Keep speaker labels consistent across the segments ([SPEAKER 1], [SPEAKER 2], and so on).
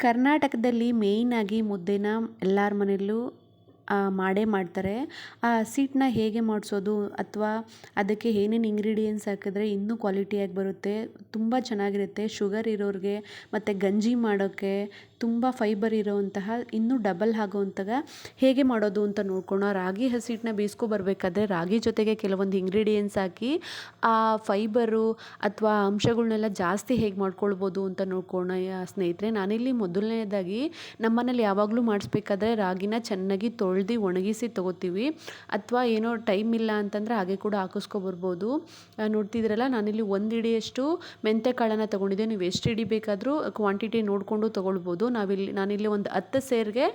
[SPEAKER 1] ಕರ್ನಾಟಕದಲ್ಲಿ ಮೇಯ್ನಾಗಿ ಮುದ್ದೆನ ಎಲ್ಲರ ಮನೆಯಲ್ಲೂ ಮಾಡೇ ಮಾಡ್ತಾರೆ. ಆ ಹಸಿಟ್ಟನ್ನ ಹೇಗೆ ಮಾಡಿಸೋದು ಅಥವಾ ಅದಕ್ಕೆ ಏನೇನು ಇಂಗ್ರೀಡಿಯೆಂಟ್ಸ್ ಹಾಕಿದ್ರೆ ಇನ್ನೂ ಕ್ವಾಲಿಟಿಯಾಗಿ ಬರುತ್ತೆ, ತುಂಬ ಚೆನ್ನಾಗಿರುತ್ತೆ. ಶುಗರ್ ಇರೋರಿಗೆ ಮತ್ತು ಗಂಜಿ ಮಾಡೋಕ್ಕೆ ತುಂಬ ಫೈಬರ್ ಇರೋವಂತಹ ಇನ್ನೂ ಡಬಲ್ ಆಗೋವಂತಹ ಹೇಗೆ ಮಾಡೋದು ಅಂತ ನೋಡ್ಕೊಳ್ಳೋಣ ರಾಗಿ ಹಸಿಟ್ಟನ್ನ ಬರಬೇಕಾದ್ರೆ ರಾಗಿ ಜೊತೆಗೆ ಕೆಲವೊಂದು ಇಂಗ್ರೀಡಿಯೆಂಟ್ಸ್ ಹಾಕಿ ಆ ಫೈಬರು ಅಥವಾ ಅಂಶಗಳನ್ನೆಲ್ಲ ಜಾಸ್ತಿ ಹೇಗೆ ಮಾಡ್ಕೊಳ್ಬೋದು ಅಂತ ನೋಡ್ಕೊಳ್ಳೋಣ ಸ್ನೇಹಿತರೆ, ನಾನಿಲ್ಲಿ ಮೊದಲನೇದಾಗಿ ನಮ್ಮ ಮನೇಲಿ ಯಾವಾಗಲೂ ಮಾಡಿಸ್ಬೇಕಾದ್ರೆ ರಾಗಿನ ಚೆನ್ನಾಗಿ ತೊಳೆದು ಒಣಗಿಸಿ ತೊಗೋತೀವಿ. ಅಥವಾ ಏನೋ ಟೈಮ್ ಇಲ್ಲ ಅಂತಂದರೆ ಹಾಗೆ ಕೂಡ ಹಾಕಿಸ್ಕೊಬರ್ಬೋದು. ನೋಡ್ತಿದ್ರಲ್ಲ ನಾನಿಲ್ಲಿ ಒಂದು ಹಿಡಿಯಷ್ಟು ಮೆಂತ್ಯ ಕಾಳನ್ನು ತೊಗೊಂಡಿದ್ದೆ. ನೀವು ಎಷ್ಟು ಇಡಿ ಬೇಕಾದರೂ ಕ್ವಾಂಟಿಟಿ ನೋಡಿಕೊಂಡು ತೊಗೊಳ್ಬೋದು. ನಾವಿಲ್ಲಿ ನಾನಿಲ್ಲಿ ಒಂದು ಹತ್ತು ಸೇರಿಗೆ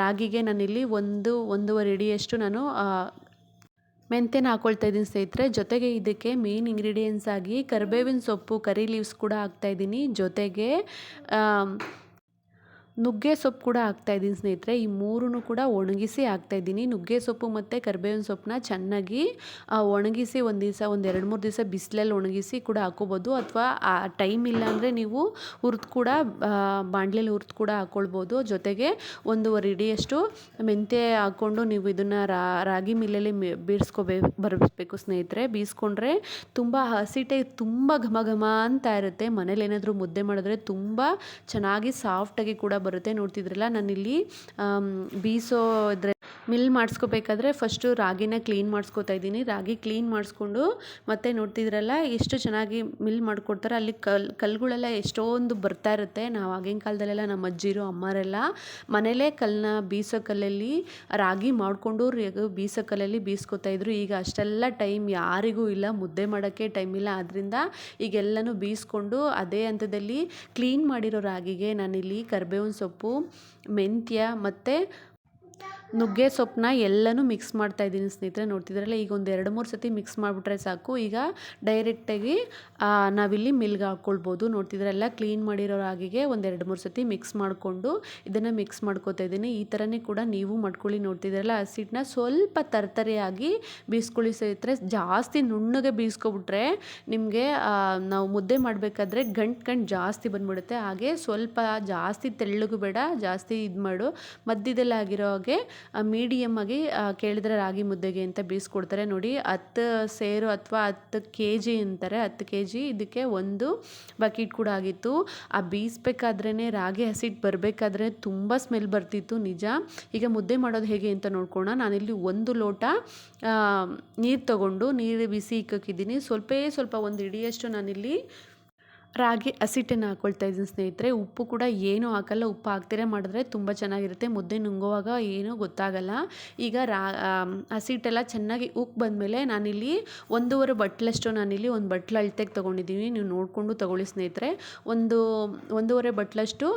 [SPEAKER 1] ರಾಗಿಗೆ ನಾನಿಲ್ಲಿ ಒಂದು, ಒಂದೂವರೆ ಇಡಿಯಷ್ಟು ನಾನು ಮೆಂತ್ಯನ ಹಾಕ್ಕೊಳ್ತಾ ಇದ್ದೀನಿ ಸ್ನೇಹಿತರೆ. ಜೊತೆಗೆ ಇದಕ್ಕೆ ಮೇನ್ ಇಂಗ್ರೀಡಿಯೆಂಟ್ಸ್ ಆಗಿ ಕರಿಬೇವಿನ ಸೊಪ್ಪು, ಕರಿ ಲೀವ್ಸ್ ಕೂಡ ಹಾಕ್ತಾಯಿದ್ದೀನಿ ಜೊತೆಗೆ ನುಗ್ಗೆ ಸೊಪ್ಪು ಕೂಡ ಹಾಕ್ತಾಯಿದ್ದೀನಿ ಸ್ನೇಹಿತರೆ. ಈ ಮೂರೂ ಕೂಡ ಒಣಗಿಸಿ ಹಾಕ್ತಾಯಿದ್ದೀನಿ ನುಗ್ಗೆ ಸೊಪ್ಪು ಮತ್ತು ಕರಿಬೇವಿನ ಸೊಪ್ಪನ್ನ ಚೆನ್ನಾಗಿ ಒಣಗಿಸಿ ಒಂದು ದಿವಸ, ಒಂದು ಎರಡು ಮೂರು ದಿವಸ ಬಿಸಿಲಲ್ಲಿ ಒಣಗಿಸಿ ಕೂಡ ಹಾಕ್ಕೋಬೋದು ಅಥವಾ, ಆ, ಟೈಮ್ ಇಲ್ಲ ಅಂದರೆ ನೀವು ಹುರಿದು ಕೂಡ ಬಾಣಲೆಲಿ ಹುರಿದು ಕೂಡ ಹಾಕ್ಕೊಳ್ಬೋದು ಜೊತೆಗೆ ಒಂದೂವರೆ ಇಡಿಯಷ್ಟು ಮೆಂತ್ಯ ಹಾಕ್ಕೊಂಡು ನೀವು ಇದನ್ನು ರಾಗಿ ಮಿಲ್ಲಲ್ಲಿ ಬೀಡ್ಸ್ಕೊಬೇ ಬರಬೇಕು ಸ್ನೇಹಿತರೆ. ಬೀಸ್ಕೊಂಡ್ರೆ ತುಂಬ ಹಸಿಟೆ, ತುಂಬ ಘಮ ಘಮ ಅಂತ ಇರುತ್ತೆ. ಮನೇಲಿ ಏನಾದರೂ ಮುದ್ದೆ ಮಾಡಿದ್ರೆ ತುಂಬ ಚೆನ್ನಾಗಿ ಸಾಫ್ಟಾಗಿ ಕೂಡ ಬರುತ್ತೆ ನೋಡ್ತಿದ್ರಲ್ಲ ನಾನಿಲ್ಲಿ ಇದ್ರೆ ಮಿಲ್ ಮಾಡಿಸ್ಕೋಬೇಕಾದ್ರೆ ಫಸ್ಟು ರಾಗಿನ ಕ್ಲೀನ್ ಮಾಡಿಸ್ಕೋತಾ ಇದ್ದೀನಿ. ರಾಗಿ ಕ್ಲೀನ್ ಮಾಡಿಸ್ಕೊಂಡು ಮತ್ತೆ ನೋಡ್ತಿದ್ರಲ್ಲ, ಎಷ್ಟು ಚೆನ್ನಾಗಿ ಮಿಲ್ ಮಾಡಿಕೊಡ್ತಾರೆ. ಅಲ್ಲಿ ಕಲ್, ಕಲ್ಲುಗಳೆಲ್ಲ ಎಷ್ಟೊಂದು ಬರ್ತಾ ಇರುತ್ತೆ. ನಾವು ಆಗಿನ ಕಾಲದಲ್ಲೆಲ್ಲ ನಮ್ಮ ಅಜ್ಜಿರು, ಅಮ್ಮರೆಲ್ಲ ಮನೇಲೇ ಕಲ್ಲನ್ನ ಬೀಸೋ ಕಲ್ಲಲ್ಲಿ ರಾಗಿ ಮಾಡಿಕೊಂಡು ಬೀಸೋ ಕಲ್ಲಲ್ಲಿ ಬೀಸ್ಕೊತಾ ಇದ್ರು. ಈಗ ಅಷ್ಟೆಲ್ಲ ಟೈಮ್ ಯಾರಿಗೂ ಇಲ್ಲ, ಮುದ್ದೆ ಮಾಡೋಕ್ಕೆ ಟೈಮ್ ಇಲ್ಲ. ಆದ್ದರಿಂದ ಈಗೆಲ್ಲನೂ ಬೀಸ್ಕೊಂಡು ಅದೇ ಹಂತದಲ್ಲಿ ಕ್ಲೀನ್ ಮಾಡಿರೋ ರಾಗಿಗೆ ನಾನಿಲ್ಲಿ ಕರ್ಬೇವಿನ ಸೊಪ್ಪು, ಮೆಂತ್ಯ ಮತ್ತು ನುಗ್ಗೆ ಸೊಪ್ಪನ್ನ ಎಲ್ಲನೂ ಮಿಕ್ಸ್ ಮಾಡ್ತಾ ಇದ್ದೀನಿ ಸ್ನೇಹಿತರೆ ನೋಡ್ತಿದ್ರಲ್ಲ ಈಗ ಒಂದು ಎರಡು ಮೂರು ಸತಿ ಮಿಕ್ಸ್ ಮಾಡಿಬಿಟ್ರೆ ಸಾಕು. ಈಗ ಡೈರೆಕ್ಟಾಗಿ ನಾವಿಲ್ಲಿ ಮಿಲ್ಗೆ ಹಾಕ್ಕೊಳ್ಬೋದು ನೋಡ್ತಿದ್ರಲ್ಲ ಕ್ಲೀನ್ ಮಾಡಿರೋ ರಾಗಿಗೆ ಒಂದು ಎರಡು ಮೂರು ಸತಿ ಮಿಕ್ಸ್ ಮಾಡಿಕೊಂಡು ಇದನ್ನು ಮಿಕ್ಸ್ ಮಾಡ್ಕೊತಾ ಇದ್ದೀನಿ. ಈ ಥರನೇ ಕೂಡ ನೀವು ಮಾಡ್ಕೊಳ್ಳಿ ನೋಡ್ತಿದ್ರಲ್ಲ ಹಸಿಟ್ಟನ್ನ ಸ್ವಲ್ಪ ತರ್ತರಿಯಾಗಿ ಬೀಸ್ಕೊಳ್ಳಿ ಸ್ನೇಹಿತರೆ. ಜಾಸ್ತಿ ನುಣ್ಣಗೆ ಬೀಸ್ಕೊಬಿಟ್ರೆ ನಿಮಗೆ ನಾವು ಮುದ್ದೆ ಮಾಡಬೇಕಾದ್ರೆ ಗಂಟು ಗಂಟು ಜಾಸ್ತಿ ಬಂದ್ಬಿಡುತ್ತೆ. ಹಾಗೆ ಸ್ವಲ್ಪ ಜಾಸ್ತಿ ತೆಳ್ಳಗೂ ಬೇಡ, ಜಾಸ್ತಿ ಇದು ಮಾಡು ಮಧ್ಯದಲ್ಲಿ ಆಗಿರೋ ಹಾಗೆ ಮೀಡಿಯಮ್ ಕೇಳಿದರೆ ರಾಗಿ ಮುದ್ದೆಗೆ ಅಂತ ಬೀಸ್ಕೊಡ್ತಾರೆ. ನೋಡಿ, ಹತ್ತು ಸೇರು ಅಥವಾ ಹತ್ತು ಕೆ ಜಿ ಅಂತಾರೆ. ಹತ್ತು ಕೆ ಜಿ ಇದಕ್ಕೆ ಒಂದು ಬಕೆಟ್ ಕೂಡ ಆಗಿತ್ತು. ಆ ಬೀಸ್ಬೇಕಾದ್ರೇ ರಾಗಿ ಹಸಿಟ್ಟು ಬರಬೇಕಾದ್ರೆ ತುಂಬ ಸ್ಮೆಲ್ ಬರ್ತಿತ್ತು, ನಿಜ. ಈಗ ಮುದ್ದೆ ಮಾಡೋದು ಹೇಗೆ ಅಂತ ನೋಡ್ಕೊಳ್ಳೋಣ ನಾನಿಲ್ಲಿ ಒಂದು ಲೋಟ ನೀರು ತಗೊಂಡು, ನೀರು ಬಿಸಿ ಇಕ್ಕಿದ್ದೀನಿ. ಸ್ವಲ್ಪೇ ಸ್ವಲ್ಪ ಒಂದು ಹಿಡಿಯಷ್ಟು ನಾನಿಲ್ಲಿ ರಾಗಿ ಹಸಿಟ್ಟನ್ನು ಹಾಕ್ಕೊಳ್ತಾ ಇದ್ದೀನಿ ಸ್ನೇಹಿತರೆ. ಉಪ್ಪು ಕೂಡ ಏನೂ ಹಾಕಲ್ಲ, ಉಪ್ಪು ಹಾಕ್ತಿರೇ ಮಾಡಿದ್ರೆ ತುಂಬ ಚೆನ್ನಾಗಿರುತ್ತೆ. ಮುದ್ದೆ ನುಂಗುವಾಗ ಏನೂ ಗೊತ್ತಾಗಲ್ಲ. ಈಗ ರಾ ಹಸಿಟ್ಟೆಲ್ಲ ಚೆನ್ನಾಗಿ ಉಕ್ಕಿ ಬಂದಮೇಲೆ ನಾನಿಲ್ಲಿ ಒಂದೂವರೆ ಬಟ್ಲಷ್ಟು ನಾನಿಲ್ಲಿ ಒಂದು ಬಟ್ಲು ಅಳತೆಗೆ ತೊಗೊಂಡಿದ್ದೀನಿ. ನೀವು ನೋಡಿಕೊಂಡು ತೊಗೊಳ್ಳಿ ಸ್ನೇಹಿತರೆ. ಒಂದು, ಒಂದೂವರೆ ಬಟ್ಲಷ್ಟು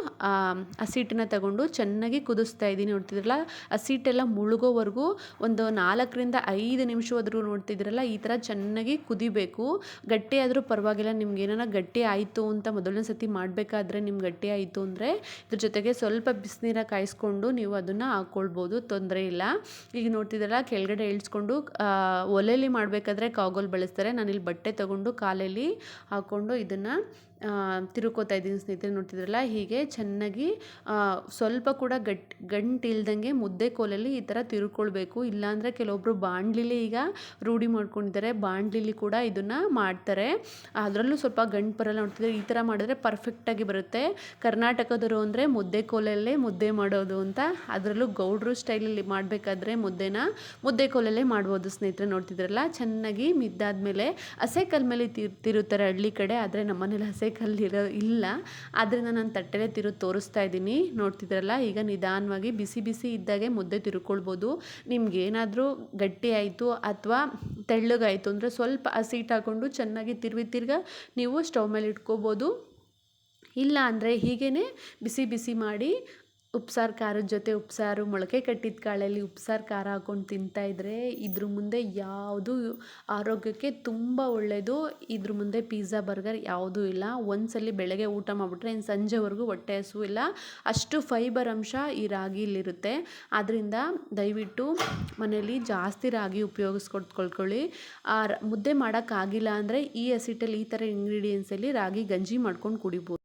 [SPEAKER 1] ಹಸಿಟ್ಟನ್ನ ತಗೊಂಡು ಚೆನ್ನಾಗಿ ಕುದಿಸ್ತಾ ಇದ್ದೀನಿ. ನೋಡ್ತಿದ್ರಲ್ಲ ಹಸಿಟ್ಟೆಲ್ಲ ಮುಳುಗೋವರೆಗೂ ಒಂದು ನಾಲ್ಕರಿಂದ ಐದು ನಿಮಿಷವಾದರೂ ನೋಡ್ತಿದ್ರಲ್ಲ ಈ ಥರ ಚೆನ್ನಾಗಿ ಕುದಿಬೇಕು. ಗಟ್ಟಿ ಆದರೂ ಪರವಾಗಿಲ್ಲ, ನಿಮ್ಗೆ ಏನಾರ ಗಟ್ಟಿ ಆಯ್ತು ಆಯಿತು ಅಂತ ಮೊದಲನೇ ಸತಿ ಮಾಡಬೇಕಾದ್ರೆ ನಿಮ್ಗೆ ಗಟ್ಟಿ ಆಯಿತು ಅಂದರೆ ಇದ್ರ ಜೊತೆಗೆ ಸ್ವಲ್ಪ ಬಿಸಿನೀರ ಕಾಯಿಸ್ಕೊಂಡು ನೀವು ಅದನ್ನು ಹಾಕ್ಕೊಳ್ಬೋದು ತೊಂದರೆ ಇಲ್ಲ. ಈಗ ನೋಡ್ತಿದ್ದಲ್ಲ ಕೆಳಗಡೆ ಇಳಿಸ್ಕೊಂಡು ಒಲೆಯಲ್ಲಿ ಮಾಡಬೇಕಾದ್ರೆ ಕಾಗೋಲ್ ಬಳಸ್ತಾರೆ. ನಾನಿಲ್ಲಿ ಬಟ್ಟೆ ತಗೊಂಡು ಕಾಲಲ್ಲಿ ಹಾಕ್ಕೊಂಡು ಇದನ್ನು ತಿರುಕೋತಾ ಇದ್ದೀನಿ ಸ್ನೇಹಿತರೆ, ನೋಡ್ತಿದ್ರಲ್ಲ? ಹೀಗೆ ಚೆನ್ನಾಗಿ ಸ್ವಲ್ಪ ಕೂಡ ಗಟ್ ಗಂಟು ಇಲ್ದಂಗೆ ಮುದ್ದೆ ಕೋಲಲ್ಲಿ ಈ ಥರ ತಿರುಕೊಳ್ಬೇಕು. ಇಲ್ಲಾಂದರೆ ಕೆಲವೊಬ್ಬರು ಬಾಣಲಿಲಿ ಈಗ ರೂಢಿ ಮಾಡ್ಕೊಂಡಿದ್ದಾರೆ. ಬಾಣಲಿಲಿ ಕೂಡ ಇದನ್ನು ಮಾಡ್ತಾರೆ. ಅದರಲ್ಲೂ ಸ್ವಲ್ಪ ಗಂಟು ಬರಲ್ಲ. ನೋಡ್ತಿದ್ರೆ, ಈ ಥರ ಮಾಡಿದ್ರೆ ಪರ್ಫೆಕ್ಟಾಗಿ ಬರುತ್ತೆ. ಕರ್ನಾಟಕದವರು ಅಂದರೆ ಮುದ್ದೆ ಕೋಲಲ್ಲೇ ಮುದ್ದೆ ಮಾಡೋದು ಅಂತ. ಅದರಲ್ಲೂ ಗೌಡ್ರು ಸ್ಟೈಲಲ್ಲಿ ಮಾಡಬೇಕಾದ್ರೆ ಮುದ್ದೆನ ಮುದ್ದೆ ಕೋಲಲ್ಲೇ ಮಾಡ್ಬೋದು ಸ್ನೇಹಿತರೆ, ನೋಡ್ತಿದ್ರಲ್ಲ? ಚೆನ್ನಾಗಿ ಮಿದ್ದಾದ್ಮೇಲೆ, ಹಸೆ ಕಲ್ ಮೇಲೆ ತಿರುತ್ತಾರೆ ಹಳ್ಳಿ ಕಡೆ. ಆದರೆ ನಮ್ಮನೇಲಿ ಹಸೆ ಕಲ್ಲಿರೋ ಇಲ್ಲ. ಆದ್ದರಿಂದ ನಾನು ತಟ್ಟೆಲೆ ತಿರು ತೋರಿಸ್ತಾ ಇದ್ದೀನಿ. ನೋಡ್ತಿದ್ರಲ್ಲ, ಈಗ ನಿಧಾನವಾಗಿ ಬಿಸಿ ಬಿಸಿ ಇದ್ದಾಗೆ ಮುದ್ದೆ ತಿರುಕೊಳ್ಬೋದು. ನಿಮ್ಗೆ ಏನಾದರೂ ಗಟ್ಟಿ ಆಯಿತು ಅಥವಾ ತೆಳ್ಳಗಾಯಿತು ಅಂದರೆ ಸ್ವಲ್ಪ ಹಸಿಟ್ಟು ಹಾಕ್ಕೊಂಡು ಚೆನ್ನಾಗಿ ತಿರುವಿ ತಿರ್ಗ ನೀವು ಸ್ಟವ್ ಮೇಲೆ ಇಟ್ಕೋಬೋದು. ಇಲ್ಲ ಅಂದರೆ ಹೀಗೇ ಬಿಸಿ ಬಿಸಿ ಮಾಡಿ ಉಪ್ಸಾರು, ಖಾರದ ಜೊತೆ ಉಪ್ಸಾರು, ಮೊಳಕೆ ಕಟ್ಟಿದ ಕಾಳಲ್ಲಿ ಉಪ್ಸಾರು, ಖಾರ ಹಾಕ್ಕೊಂಡು ತಿಂತಾಯಿದ್ರೆ ಇದ್ರ ಮುಂದೆ ಯಾವುದು ಆರೋಗ್ಯಕ್ಕೆ ತುಂಬ ಒಳ್ಳೆಯದು ಇದ್ರ ಮುಂದೆ ಪಿಝಾ ಬರ್ಗರ್ ಯಾವುದೂ ಇಲ್ಲ. ಒಂದ್ಸಲಿ ಬೆಳಗ್ಗೆ ಊಟ ಮಾಡಿಬಿಟ್ರೆ ಇನ್ನು ಸಂಜೆವರೆಗೂ ಹೊಟ್ಟೆ ಹಸು ಇಲ್ಲ. ಅಷ್ಟು ಫೈಬರ್ ಅಂಶ ಈ ರಾಗಿಲಿರುತ್ತೆ. ಆದ್ದರಿಂದ ದಯವಿಟ್ಟು ಮನೇಲಿ ಜಾಸ್ತಿ ರಾಗಿ ಉಪಯೋಗಿಸ್ಕೊಡ್ಕೊಳ್ಕೊಳ್ಳಿ ಮುದ್ದೆ ಮಾಡೋಕ್ಕಾಗಿಲ್ಲ ಅಂದರೆ ಈ ಹಸಿಟ್ಟಲ್ಲಿ ಈ ಥರ ಇಂಗ್ರೀಡಿಯೆಂಟ್ಸಲ್ಲಿ ರಾಗಿ ಗಂಜಿ ಮಾಡ್ಕೊಂಡು ಕುಡಿಬೋದು.